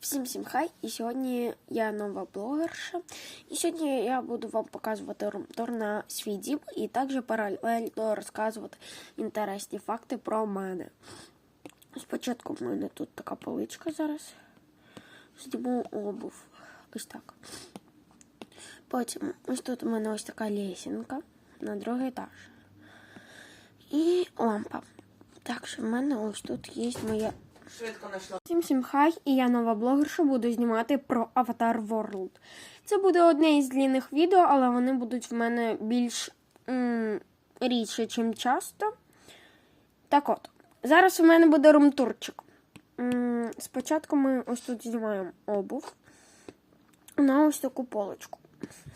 Всім всім хай! І сьогодні я нова блогерша. І сьогодні я буду вам показувати румтур на свій дім і також паралельно розказувати інтересні факти про мене. Спочатку в мене тут така поличка зараз. Зніму обув. Ось так. Потім ось тут у мене ось така лесінка на другий етаж. І лампа. Також в мене ось тут є моя Швидко знайшла. Всім хай, і я нова блогерша буду знімати про Avatar World. Це буде одне із длінних відео, але вони будуть в мене більш м, рідше, ніж часто. Так от, зараз у мене буде румтурчик. М, Спочатку ми ось тут знімаємо обув на ось таку полочку.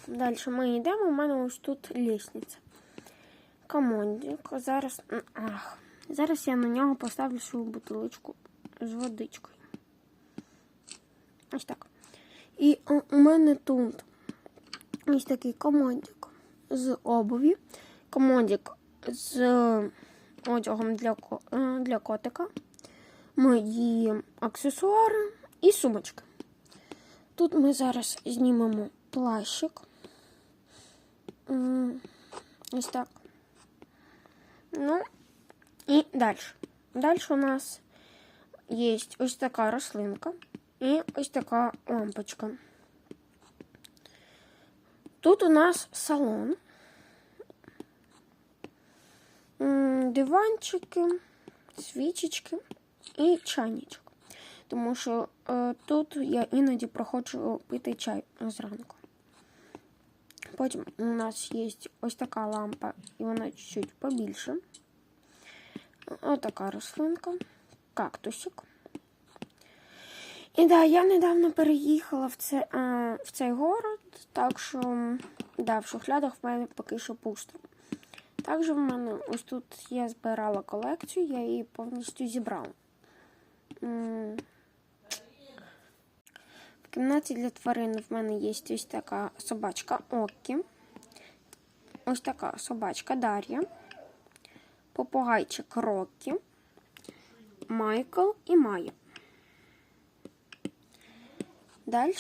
Далі ми йдемо, у мене ось тут лісниця. Комондик. Зараз. Ах, зараз я на нього поставлю свою бутилочку з водичкою. Ось так. І у мене тут ось такий комодик з обуві, комодик з одягом для, е, для котика, мої аксесуари і сумочки. Тут ми зараз знімемо плащик. Ось так. Ну, і далі. Далі у нас є ось така рослинка і ось така лампочка. Тут у нас салон, диванчики, свічечки і чайничок. Тому що е, тут я іноді проходжу пити чай зранку. Потім у нас є ось така лампа, і вона чуть-чуть побільше. Ось така рослинка кактусик. І да, я недавно переїхала в, це, е, в цей город, так що да, в шухлядах в мене поки що пусто. Також в мене ось тут я збирала колекцію, я її повністю зібрала. В кімнаті для тварин в мене є ось така собачка Оккі. Ось така собачка Дар'я. Попугайчик Роккі. Майкл і Майя. Далі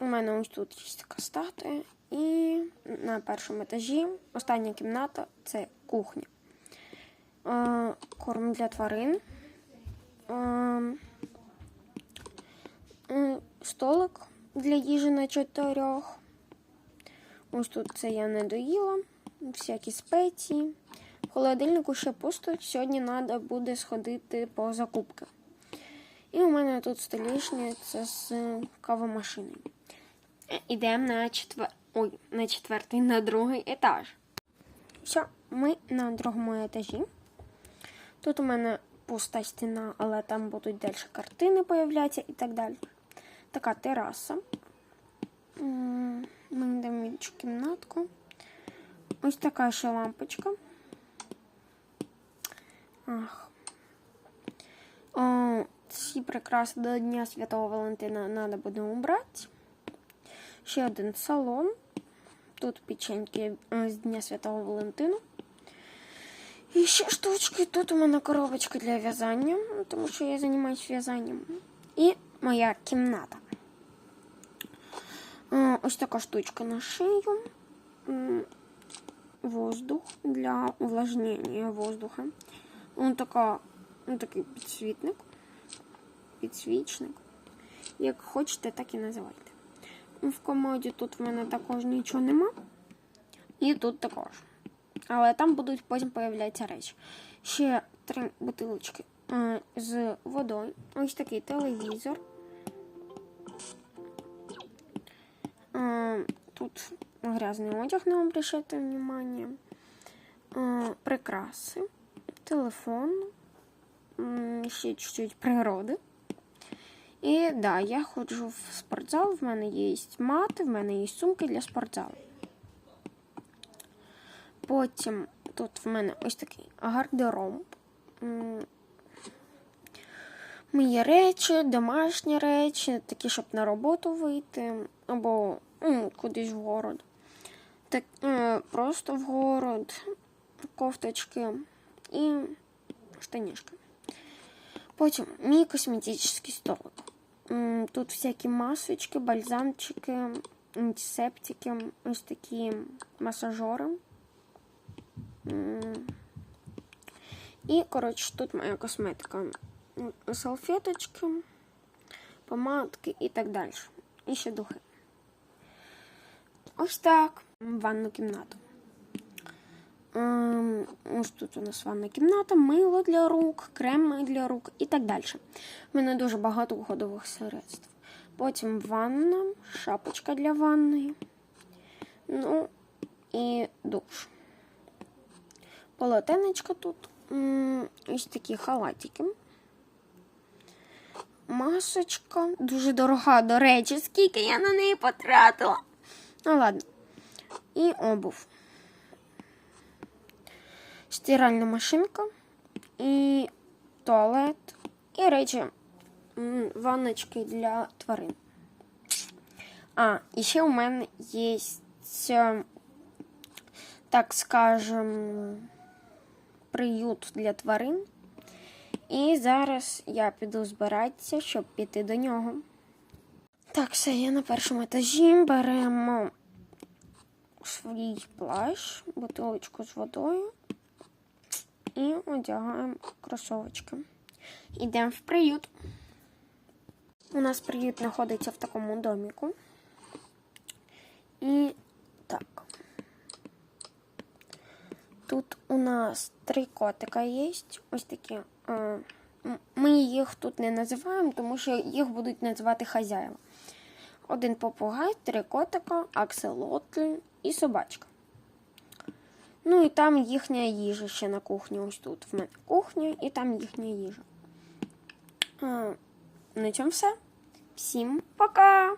у мене ось тут є така статуя. І на першому етажі остання кімната це кухня. Е, Корм для тварин. Е, Столик для їжі на чотирьох. Ось тут це я не доїла. Всякі спеції. Холодильнику ще пусто. Сьогодні треба буде сходити по закупки. І у мене тут столішниця з кавомашиною. Ідемо на четвер... Ой, на четвертий, на другий етаж. Все, ми на другому етажі. Тут у мене пуста стіна, але там будуть далі картини появлятися і так далі. Така тераса. Ми йдемо в іншу кімнатку. Ось така ще лампочка. Ах. О, ці прикраси до Дня Святого Валентина треба буде убрати. Ще один салон. Тут печеньки е, з Дня Святого Валентина. І ще штучки. Тут у мене коробочка для в'язання, тому що я займаюся в'язанням. І моя кімната. Е, Ось така штучка на шию. Воздух для увлажнення воздуха. Ось така, ось такий підсвітник. Підсвічник. Як хочете, так і називайте. В комоді тут в мене також нічого нема. І тут також. Але там будуть потім появлятися речі. Ще три бутилочки е, з водою. Ось такий телевізор. Е, Тут грязний одяг, не обращайте внимание. Е, Прикраси, телефон, ще чуть-чуть природи. І да, я ходжу в спортзал, в мене є мати, в мене є сумки для спортзалу. Потім тут в мене ось такий гардероб. Мої речі, домашні речі, такі, щоб на роботу вийти, або м, кудись в город. Так, е, просто в город, кофточки і штанішки. Потім мій косметичний столик. М, М, Тут всякі масочки, бальзамчики, антисептики, ось такі масажори. М. І, коротше, тут моя косметика. М, Салфеточки, помадки і так далі. І ще духи. Ось так. Ванну кімнату. Ем, Ось тут у нас ванна кімната, мило для рук, крем для рук і так далі. У мене дуже багато уходових средств. Потім ванна, шапочка для ванної. Ну і душ. Полотенечко тут. Ось такі халатики. Масочка. Дуже дорога, до речі, скільки я на неї потратила. Ну ладно. І обув. Стиральна машинка і туалет, і речі, ванночки для тварин. А, і ще у мене є, е, так скажем, приют для тварин. І зараз я піду збиратися, щоб піти до нього. Так, все, я на першому етажі. Беремо свій плащ, бутилочку з водою і одягаємо кросовочки. Йдемо в приют. У нас приют знаходиться в такому доміку. І так. Тут у нас три котика є. Ось такі. е, Ми їх тут не називаємо, тому що їх будуть називати хазяїва. Один попугай, три котика, акселотль і собачка. Ну і там їхня їжа ще на кухні. Ось тут в мене кухня, і там їхня їжа. На цьому все. Всім пока!